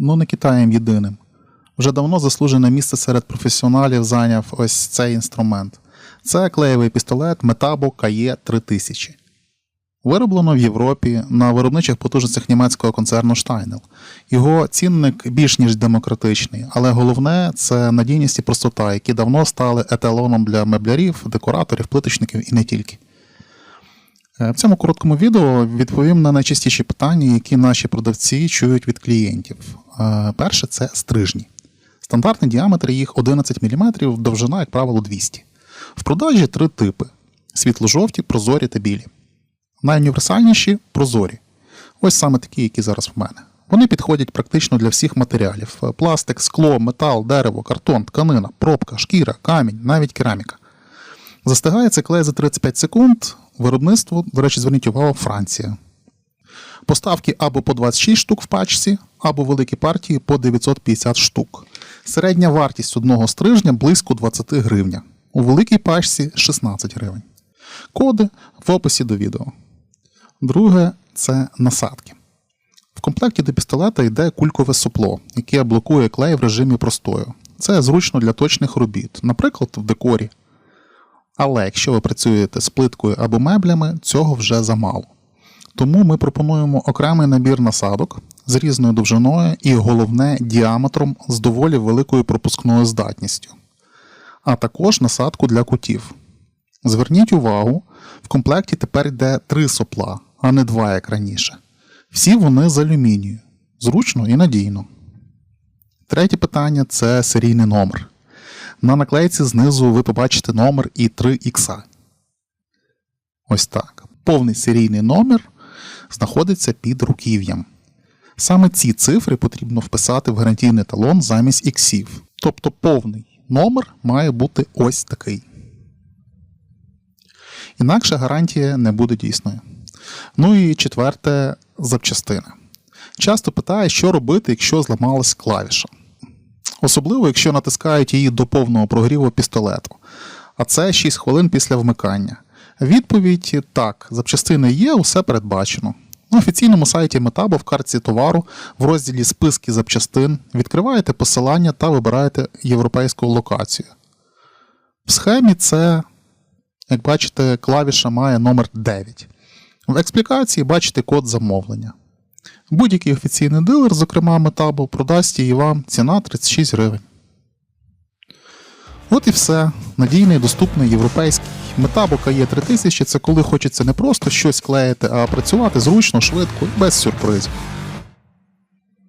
ну не Китаєм єдиним. Вже давно заслужене місце серед професіоналів зайняв ось цей інструмент. Це клеєвий пістолет Metabo KE 3000. Вироблено в Європі на виробничих потужностях німецького концерну Steinel. Його цінник більш ніж демократичний, але головне це надійність і простота, які давно стали еталоном для меблярів, декораторів, плиточників і не тільки. Е, В цьому короткому відео відповім на найчастіші питання, які наші продавці чують від клієнтів. Е, Перше це стрижні. Стандартний діаметр їх 11 мм, довжина, як правило, 200 В продажі три типи: світло-жовті, прозорі та білі. Найуніверсальніші прозорі. Ось саме такі, які зараз в мене. Вони підходять практично для всіх матеріалів: Е, пластик, скло, метал, дерево, картон, тканина, пробка, шкіра, камінь, навіть кераміка. Застигає цей клей за 35 секунд. Виробництво, до речі, зверніть увагу, Франція. Поставки або по 26 штук в пачці, або великі партії по 950 штук. Середня вартість одного стрижня близько 20 гривня. У великій пачці 16 гривень. Коди в описі до відео. Друге це насадки. В комплекті до пістолета йде кулькове сопло, яке блокує клей в режимі простою. Це зручно для точних робіт, наприклад, в декорі. Але якщо ви працюєте з плиткою або меблями, цього вже замало. Тому ми пропонуємо окремий набір насадок з різною довжиною і головне діаметром з доволі великою пропускною здатністю, а також насадку для кутів. Зверніть увагу, в комплекті тепер йде три сопла, а не два, як раніше. Всі вони з алюмінію. Зручно і надійно. Третє питання це серійний номер. На наклейці знизу ви побачите номер і 3 х Ось так. Повний серійний номер знаходиться під руків'ям. Саме ці цифри потрібно вписати в гарантійний талон замість іксів. Тобто повний номер має бути ось такий. Інакше гарантія не буде дійсною. Ну і четверте запчастина. Часто питають, що робити, якщо зламалась клавіша. Особливо, якщо натискають її до повного прогріву пістолету. А це 6 хвилин після вмикання. Відповідь так, запчастини є, усе передбачено. На офіційному сайті Metabo в картці товару в розділі Списки запчастин відкриваєте посилання та вибираєте європейську локацію. В схемі це, як бачите, клавіша має номер 9. В експлікації бачите код замовлення. Будь-який офіційний дилер, зокрема Metabo, продасть її вам ціна 36 гривень. От і все. Надійний, доступний європейський. Metabo KE 3000 це коли хочеться не просто щось клеїти, а працювати зручно, швидко і без сюрпризів.